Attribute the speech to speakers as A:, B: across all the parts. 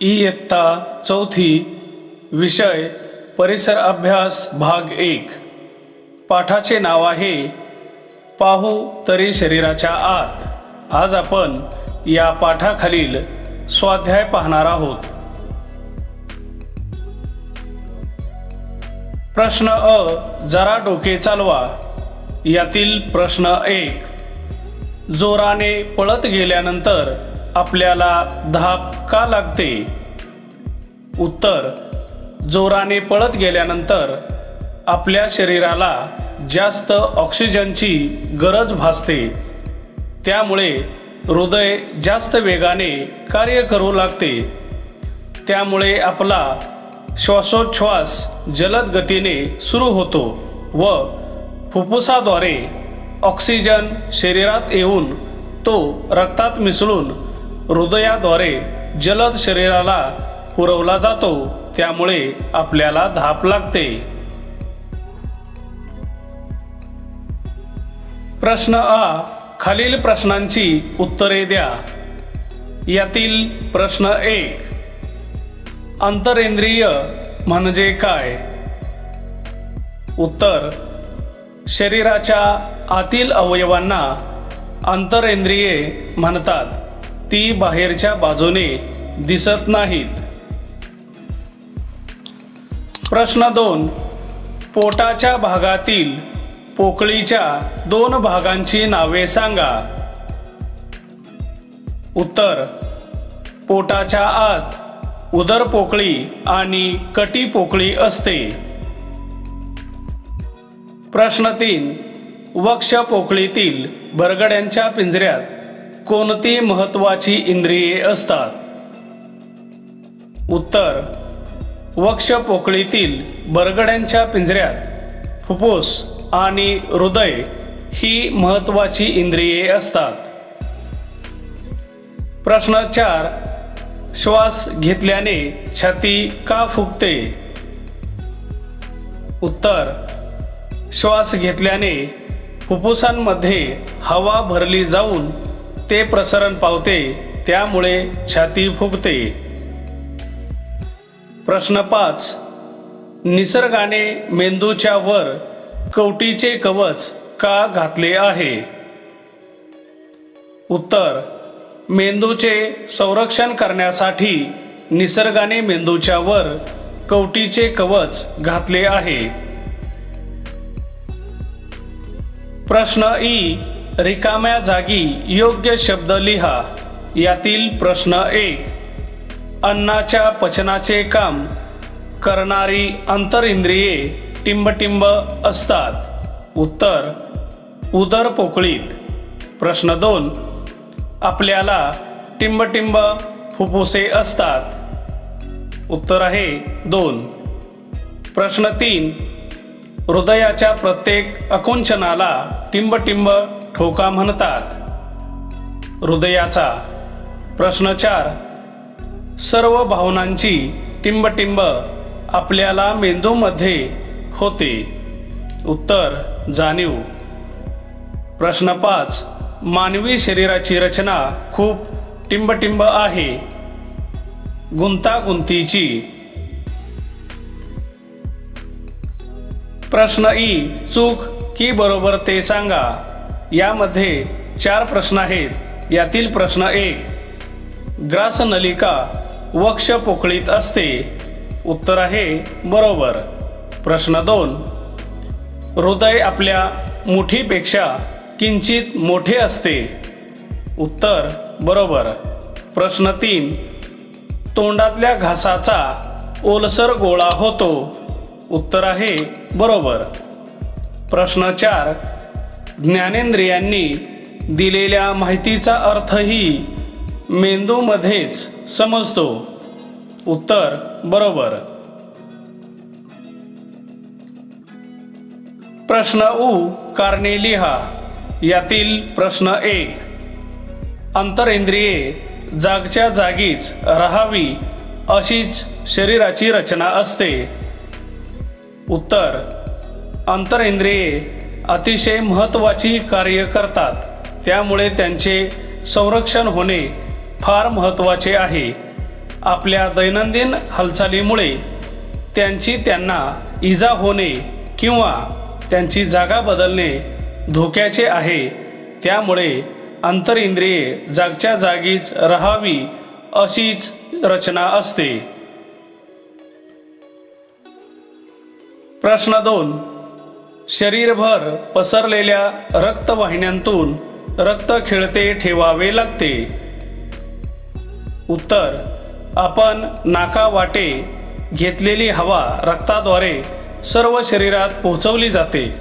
A: इयत्ता चौथी विषय परिसर अभ्यास भाग एक. पाठाचे नाव आहे पाहू तरी शरीराच्या आत. आज आपण या पाठाखालील स्वाध्याय पाहणार आहोत. प्रश्न अ जरा डोके चालवा. यातील प्रश्न एक. जोराने पळत गेल्यानंतर आपल्याला धाप का लागते? उत्तर जोराने पळत गेल्यानंतर आपल्या शरीराला जास्त ऑक्सिजनची गरज भासते. त्यामुळे हृदय जास्त वेगाने कार्य करू लागते. त्यामुळे आपला श्वासोच्छ्वास जलद गतीने सुरू होतो व फुफ्फुसाद्वारे ऑक्सिजन शरीरात येऊन तो रक्तात मिसळून हृदयाद्वारे जलद शरीराला पुरवला जातो त्यामुळे आपल्याला धाप लागते. प्रश्न आ खालील प्रश्नांची उत्तरे द्या. यातील प्रश्न एक अंतरेंद्रिय म्हणजे काय? उत्तर शरीराच्या आतील अवयवांना अंतरेंद्रिये म्हणतात. ती बाहेरच्या बाजूने दिसत नाहीत. प्रश्न दोन. पोटाच्या भागातील पोकळीच्या दोन भागांची नावे सांगा. उत्तर. पोटाच्या आत उदर पोकळी आणि कटी पोकळी असते. प्रश्न तीन. वक्ष पोकळीतील बरगड्यांच्या पिंजऱ्यात कोणती महत्वाची इंद्रिये असतात? उत्तर वक्ष पोकळीतील बरगड्यांच्या पिंजऱ्यात फुफ्फुस आणि हृदय ही महत्वाची इंद्रिये असतात. प्रश्न चार श्वास घेतल्याने छाती का फुगते? उत्तर श्वास घेतल्याने फुफ्फुसांमध्ये हवा भरली जाऊन ते प्रसरण पावते त्यामुळे छाती फुगते. प्रश्न पाच. निसर्गाने मेंदूच्या वर कवटीचे कवच का घातले आहे? उत्तर. मेंदूचे संरक्षण करण्यासाठी निसर्गाने मेंदूच्या वर कवटीचे कवच घातले आहे. प्रश्न ई. रिकाम्या जागी योग्य शब्द लिहा. यातील प्रश्न एक. अन्नाच्या पचनाचे काम करणारी अंतरिंद्रिये टिंबटिंब असतात. उत्तर उदर पोकळीत. प्रश्न दोन. आपल्याला टिंबटिंब फुफ्फुसे असतात. उत्तर आहे दोन. प्रश्न तीन. हृदयाच्या प्रत्येक अकुंचनाला टिंबटिंब ठोका म्हणतात. हृदयाचा प्रश्न चार. सर्व भावनांची टिंबटिंब आपल्याला मेंदूमध्ये होते. उत्तर जाणीव. प्रश्न पाच. मानवी शरीराची रचना खूप टिंबटिंब आहे. गुंतागुंतीची. प्रश्न ई. चूक की बरोबर ते सांगा. यामध्ये चार प्रश्न आहेत. यातील प्रश्न एक ग्रास नलिका वक्ष पोकळीत असते. उत्तर आहे बरोबर. प्रश्न दोन हृदय आपल्या मुठीपेक्षा किंचित मोठे असते. उत्तर बरोबर. प्रश्न तीन तोंडातल्या घासाचा ओलसर गोळा होतो. उत्तर आहे बरोबर. प्रश्न चार ज्ञानेंद्रियांनी दिलेल्या माहितीचा अर्थही मेंदूमध्येच समजतो. उत्तर बरोबर. प्रश्न उ. कारणे लिहा यातील प्रश्न एक. अंतरेंद्रिये जागच्या जागीच राहावी अशीच शरीराची रचना असते. उत्तर. अंतरेंद्रिये अतिशय महत्त्वाची कार्य करतात. त्यामुळे त्यांचे संरक्षण होणे फार महत्त्वाचे आहे. आपल्या दैनंदिन हालचालीमुळे त्यांची त्यांना इजा होणे किंवा त्यांची जागा बदलणे धोक्याचे आहे. त्यामुळे अंतरिंद्रिये जागच्या जागीच राहावी अशीच रचना असते. प्रश्न दोन. शरीरभर पसरलेल्या रक्तवाहिन्यांतून रक्त खेळते ठेवावे लागते. उत्तर आपण नाकावाटे घेतलेली हवा रक्ताद्वारे सर्व शरीरात पोहोचवली जाते.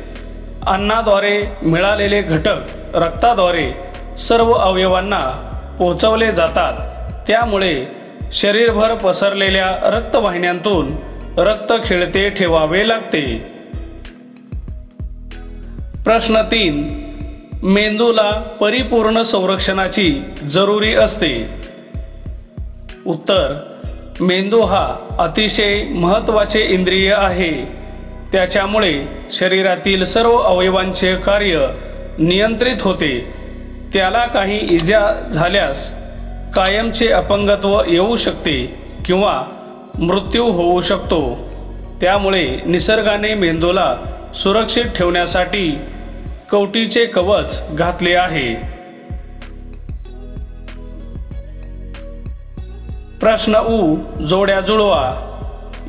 A: अन्नाद्वारे मिळालेले घटक रक्ताद्वारे सर्व अवयवांना पोहोचवले जातात. त्यामुळे शरीरभर पसरलेल्या रक्तवाहिन्यांतून रक्त खेळते ठेवावे लागते. प्रश्न तीन मेंदूला परिपूर्ण संरक्षणाची जरुरी असते. उत्तर मेंदू हा अतिशय महत्त्वाचे इंद्रिय आहे. त्याच्यामुळे शरीरातील सर्व अवयवांचे कार्य नियंत्रित होते. त्याला काही इजा झाल्यास कायमचे अपंगत्व येऊ शकते किंवा मृत्यू होऊ शकतो. त्यामुळे निसर्गाने मेंदूला सुरक्षित ठेवण्यासाठी कवटीचे कवच घातले आहे. प्रश्न उ जोड्या जुळवा.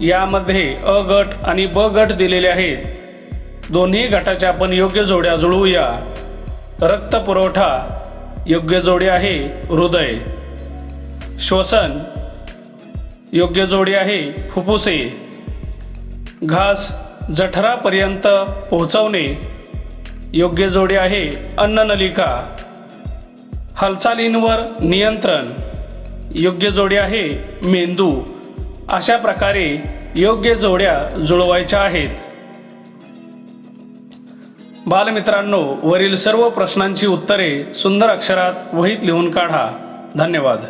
A: यामध्ये अ गट आणि ब गट दिलेले आहेत. दोन्ही गटाच्या आपण योग्य जोड्या जुळवूया. रक्त पुरवठा योग्य जोडी आहे हृदय. श्वसन योग्य जोडी आहे फुफ्फुसे. घास जठरापर्यंत पोहोचवणे योग्य जोडी आहे अन्ननलिका. हालचालींवर नियंत्रण. योग्य जोडी आहे मेंदू. अशा प्रकारे योग्य जोड्या जुळवायच्या आहेत. बालमित्रांनो वरील सर्व प्रश्नांची उत्तरे सुंदर अक्षरात वहीत लिहून काढा. धन्यवाद.